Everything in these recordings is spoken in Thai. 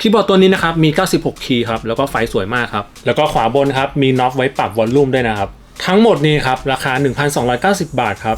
คีย์บอร์ดตัวนี้นะครับมี 96 คีย์ครับแล้วก็ไฟสวยมากครับแล้วก็ขวาบนครับมีน็อตไว้ปรับวอลลุ่มด้วยนะครับทั้งหมดนี้ครับราคา 1,290 บาทครับ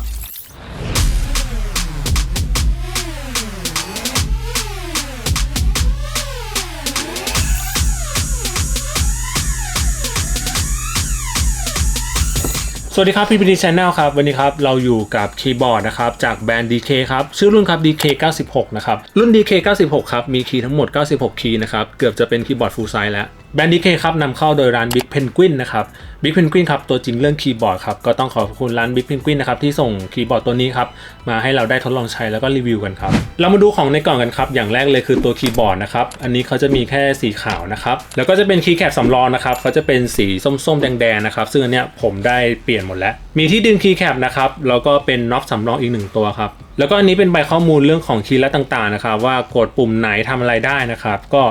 สวัสดีครับพี่พีดีชแนลครับวันนี้ครับเราอยู่กับคีย์บอร์ดนะครับจากแบรนด์ DK ครับชื่อรุ่นครับ DK 96นะครับรุ่น DK 96ครับมีคีย์ทั้งหมด 96 คีย์นะครับเกือบจะเป็นคีย์บอร์ดฟูลไซส์แล้ว แบรนด์ DK ครับนำเข้าโดยร้าน Big Penguin นะครับ Big Penguin ครับตัวจริงเรื่องคีย์บอร์ดครับก็ต้องขอบคุณร้าน Big Penguin นะครับที่ส่งคีย์บอร์ดตัวนี้ครับมาให้เราได้ทดลองใช้แล้วก็รีวิวกันครับเรามาดูของในกล่องกันครับอย่างแรกเลยคือตัวคีย์บอร์ดนะครับอันนี้เขาจะมีแค่สีขาวนะครับแล้วก็จะเป็นคีย์แคปสำรองนะครับเขาจะเป็นสีส้มๆ แดงๆนะครับซึ่งอันเนี้ยผมได้เปลี่ยนหมดแล้ว มีที่ดึงคีย์แคปนะครับแล้วก็เป็นน็อตสำรองอีกหนึ่งตัวครับแล้วก็อันนี้เป็นใบข้อมูลเรื่องของคีย์และต่างๆนะครับว่ากดปุ่มไหนทำอะไรได้นะครับก็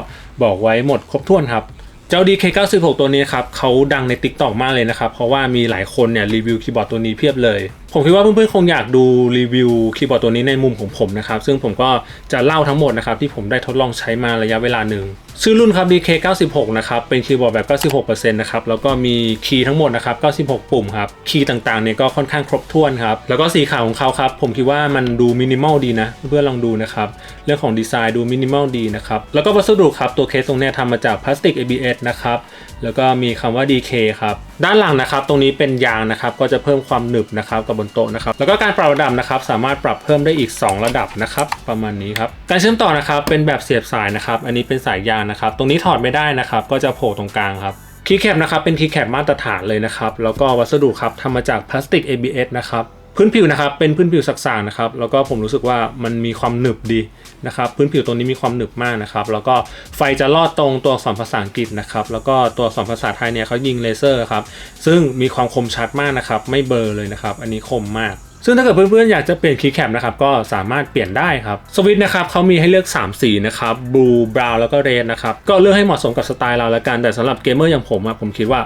บอกไว้หมดครบถ้วนครับ เจ้า DK96 ตัวนี้ครับเขาดังใน t ิ k t o อกมากเลยนะครับ เพราะว่ามีหลายคนเนี่ยรีวิวคีย์บอร์ดตัวนี้เพียบเลย ผมคิดว่าเพื่อนๆคงอยากดูรีวิวคีย์บอร์ดตัวนี้ในมุมของผมนะครับ ซึ่งผมก็จะเล่าทั้งหมดนะครับที่ผมได้ทดลองใช้มาระยะเวลาหนึ่ง ชื่อรุ่นครับ DK96 นะครับเป็นคีย์บอร์ดแบบ 96%นะครับแล้วก็มีคีย์ทั้งหมดนะครับ 96 ปุ่มครับคีย์ต่างๆเนี่ยก็ค่อนข้างครบถ้วนครับแล้วก็สีขาวของเขาครับผมคิดว่ามันดูมินิมอลดีนะเพื่อนลองดูนะครับเรื่องของดีไซน์ดูมินิมอลดีนะครับแล้วก็วัสดุครับตัวเคสตรงเนี้ยทำมาจากพลาสติก ABS นะครับแล้วก็มีคำว่า DK ครับ ด้านหลังนะครับ ตรงนี้เป็นยางนะครับก็จะเพิ่มความหนึบนะครับกับบนโต๊ะนะครับแล้วก็การปรับระดับนะครับสามารถปรับเพิ่มได้อีก 2 ระดับนะครับประมาณนี้ครับการเชื่อมต่อนะครับเป็นแบบเสียบสายนะครับอันนี้เป็นสายยางนะครับ ตรงนี้ถอดไม่ได้นะครับก็จะโผล่ตรงกลางครับคีย์แคปนะครับเป็นคีย์แคปมาตรฐานเลยนะครับแล้วก็วัสดุครับทำมาจากพลาสติก ABS นะครับ พื้นผิวนะครับเป็นพื้นผิวสักๆนะครับแล้วก็ผมรู้สึกว่ามันมีความหนึบดีนะครับพื้นผิวตรงนี้มีความหนึบมากนะครับแล้วก็ไฟจะลอดตรงตัวอักษรภาษาอังกฤษนะครับแล้วก็ตัวอักษรภาษาไทยเนี่ยเขายิงเลเซอร์ครับซึ่งมีความคมชัดมากนะครับไม่เบลอเลยนะครับอันนี้คมมากซึ่งถ้าเกิดเพื่อนๆอยากจะเปลี่ยนคีย์แคปนะครับก็สามารถเปลี่ยนได้ครับสวิตช์นะครับเขามีให้เลือก 3 สีนะครับบลูบราวแล้วก็เรดนะครับก็เลือกให้เหมาะสมกับสไตล์เราล้วกันแต่สำหรับเกมเมอร์อย่างผมอะผมคิดว่า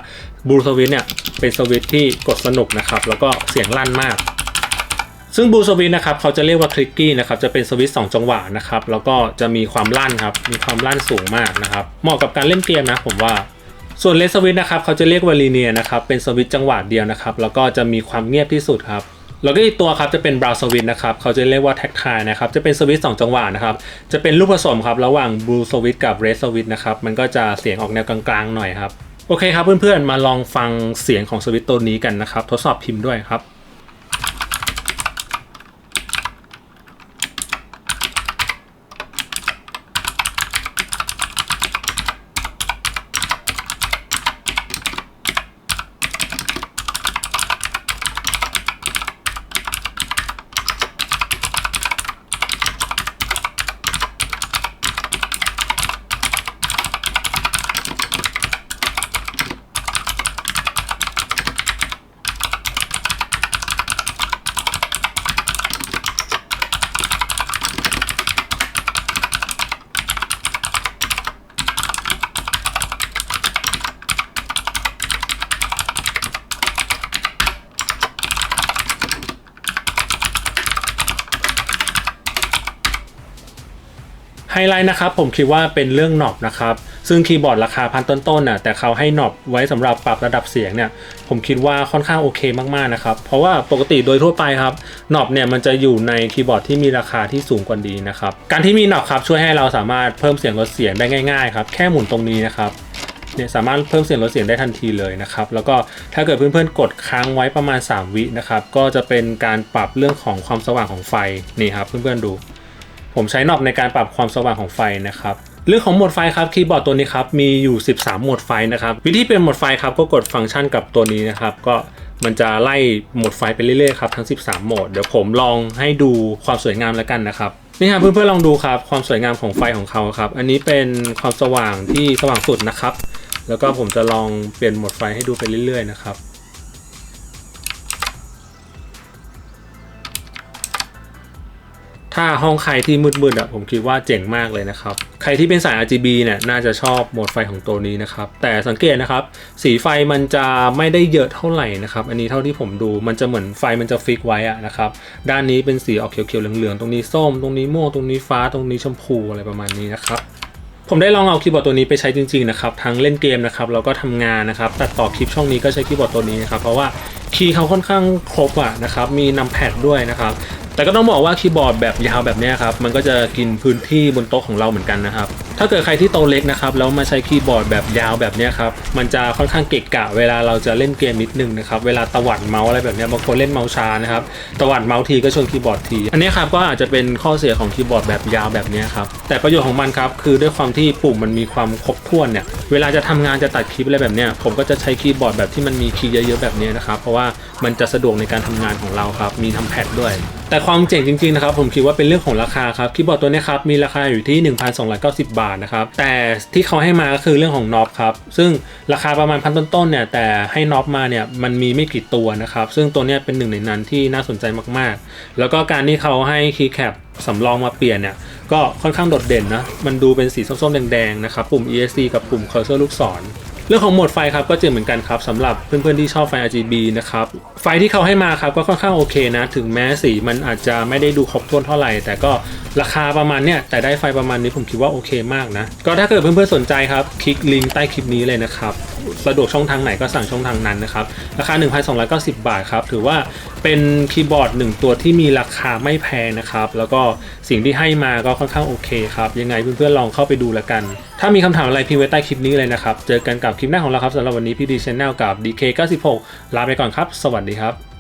บลูสวิตเนี่ยเป็นสวิตที่กดสนุกนะครับแล้วก็เสียงลั่นมาก ซึ่งบลูสวิตนะครับเขาจะเรียกว่าคลิกกี้นะครับจะเป็นสวิตสองจังหวะนะครับแล้วก็จะมีความลั่นครับมีความลั่นสูงมากนะครับเหมาะกับการเล่นเกมนะผมว่าส่วนเลสสวิตนะครับเขาจะเรียกว่าลีเนียนะครับเป็นสวิตจังหวะเดียวนะครับแล้วก็จะมีความเงียบที่สุดครับแล้วก็อีกตัวครับจะเป็นบราวสวิตนะครับเขาจะเรียกว่าแท็กทายนะครับจะเป็นสวิตสองจังหวะนะครับจะเป็นลูกผสมครับระหว่างบลูสวิตกับเรสสวิตนะครับมันก็จะเสียงออกแนวกลางๆหน่อยครับโอเคครับเพื่อนๆมาลองฟังเสียงของสวิตตัวนี้กันนะครับทดสอบพิมพ์ด้วยครับ ไฮไลท์นะครับผมคิดว่าเป็นเรื่องหนอบนะครับซึ่งคีย์บอร์ดราคาพันต้นๆน่ะแต่เขาให้หนอบไว้สำหรับปรับระดับเสียงเนี่ยผมคิดว่าค่อนข้างโอเคมากๆนะครับเพราะว่าปกติโดยทั่วไปครับหนอบเนี่ยมันจะอยู่ในคีย์บอร์ดที่มีราคาที่สูงกว่านี้นะครับการที่มีหนอบครับช่วยให้เราสามารถเพิ่มเสียงลดเสียงได้ง่ายๆครับแค่หมุนตรงนี้นะครับเนี่ยสามารถเพิ่มเสียงลดเสียงได้ทันทีเลยนะครับแล้วก็ถ้าเกิดเพื่อนๆกดค้างไว้ประมาณ 3 วินะครับก็จะเป็นการปรับเรื่องของความสว่างของไฟนี่ครับเพื่อนๆดู ผมใช้นอบในการปรับความสว่างของไฟนะครับเรื่องของโหมดไฟครับคีย์บอร์ดตัวนี้ครับมีอยู่ 13 โหมดไฟนะครับวิธีเป็นโหมดไฟครับก็กดฟังก์ชันกับตัวนี้นะครับก็มันจะไล่โหมดไฟไปเรื่อยๆครับทั้ง 13 โหมดเดี๋ยวผมลองให้ดูความสวยงามแล้วกันนะครับนี่ครับเพื่อนๆลองดูครับความสวยงามของไฟของเขาครับอันนี้เป็นความสว่างที่สว่างสุดนะครับ แล้วก็ผมจะลองเปลี่ยนโหมดไฟให้ดูไปเรื่อยๆนะครับ ถ้าห้องใครที่มืดๆอะผมคิดว่าเจ๋งมากเลยนะครับ ใครที่เป็นสาย RGB เนี่ยน่าจะชอบโหมดไฟของตัวนี้นะครับ แต่สังเกตนะครับ สีไฟมันจะไม่ได้เยอะเท่าไหร่นะครับ อันนี้เท่าที่ผมดูมันจะเหมือนไฟมันจะฟิกไว้อะนะครับ ด้านนี้เป็นสีออกเขียวๆเหลืองๆ ตรงนี้ส้ม ตรงนี้ม่วง ตรงนี้ฟ้า ตรงนี้ชมพูอะไรประมาณนี้นะครับผมได้ลองเอาคีย์บอร์ดตัวนี้ไปใช้จริงๆนะครับทั้งเล่นเกมนะครับแล้วก็ทำงานนะครับตัดต่อคลิปช่องนี้ก็ใช้คีย์บอร์ดตัวนี้นะครับเพราะว่าคีย์เขาค่อนข้างครบอะนะครับมีนัมแพดด้วยนะครับ แต่ก็ต้องบอกว่าคีย์บอร์ดแบบยาวแบบนี้ครับมันก็จะกินพื้นที่บนโต๊ะของเราเหมือนกันนะครับถ้าเกิดใครที่โตะเล็กนะครับแล้วมาใช้คีย์บอร์ดแบบยาวแบบนี้ครับมันจะค่อนข้างเกะกะ เวลาเราจะเล่นเกมนิดนึงนะครับเวลาตวัดเมาส์อะไรแบบนี้บางคนเล่นเมาส์ช้านะครับตวัดเมาส์ทีก็ชนคีย์บอร์ดที อันนี้ครับก็อาจจะเป็นข้อเสียของคีย์บอร์ดแบบยาวแบบนี้ครับแต่ประโยชน์ของมันครับคือด้วยความที่ปุ่มมันมีความครบถ้วนเนี่ยเวลาจะทำงานจะตัดคลิปอะไรแบบนี้ผมก็จะใช้คีย์บอร์ดแบบที่มันมีคีย์เยอะๆแบบนี้นะครับเพราะว่ามันจะสะดวกในการทำงานของเราครับมีทำแพดด้วยแต่ความเจ๋งจริงๆนะครับผมคิดว่าเป็นเรื่องของราคาครับคีย์บอร์ดตัวนี้ครับมีราคาอยู่ที่ 1,290 บาทนะครับแต่ที่เขาให้มาก็คือเรื่องของน็อปครับซึ่งราคาประมาณพันต้นๆเนี่ยแต่ให้น็อปมาเนี่ยมันมีไม่กี่ตัวนะครับซึ่งตัวนี้เป็นหนึ่งในนั้นที่น่าสนใจมากๆ แล้วก็การที่เขาให้คีย์แคปสำรองมาเปลี่ยนเนี่ยก็ค่อนข้างโดดเด่นนะมันดูเป็นสีส้มๆแดงๆนะครับปุ่ม ESC กับปุ่ม cursor ลูกศร เรื่องของโหมดไฟครับก็เจอเหมือนกันครับสำหรับเพื่อนๆที่ชอบไฟ RGB นะครับไฟที่เขาให้มาครับก็ค่อนข้างโอเคนะ ถึงแม้สีมันอาจจะไม่ได้ดูครบถ้วนเท่าไหร่ แต่ก็ ราคาประมาณเนี้ยแต่ได้ไฟประมาณนี้ผมคิดว่าโอเคมากนะ ก็ถ้าเกิดเพื่อนๆสนใจครับ คลิกลิงก์ใต้คลิปนี้เลยนะครับ สะดวกช่องทางไหนก็สั่งช่องทางนั้นนะครับ ราคา 1,290 บาทครับ ถือว่าเป็นคีย์บอร์ดหนึ่งตัวที่มีราคาไม่แพงนะครับ แล้วก็สิ่งที่ให้มาก็ค่อนข้างโอเคครับ ยังไงเพื่อนๆลองเข้าไปดูแล้วกัน ถ้ามีคำถามอะไรพิมพ์ไว้ใต้คลิปนี้เลยนะครับ เจอกันกับคลิปหน้าของเราครับสำหรับวันนี้พี่ดีชแนลกับ DK96 ลาไปก่อนครับ สวัสดีครับ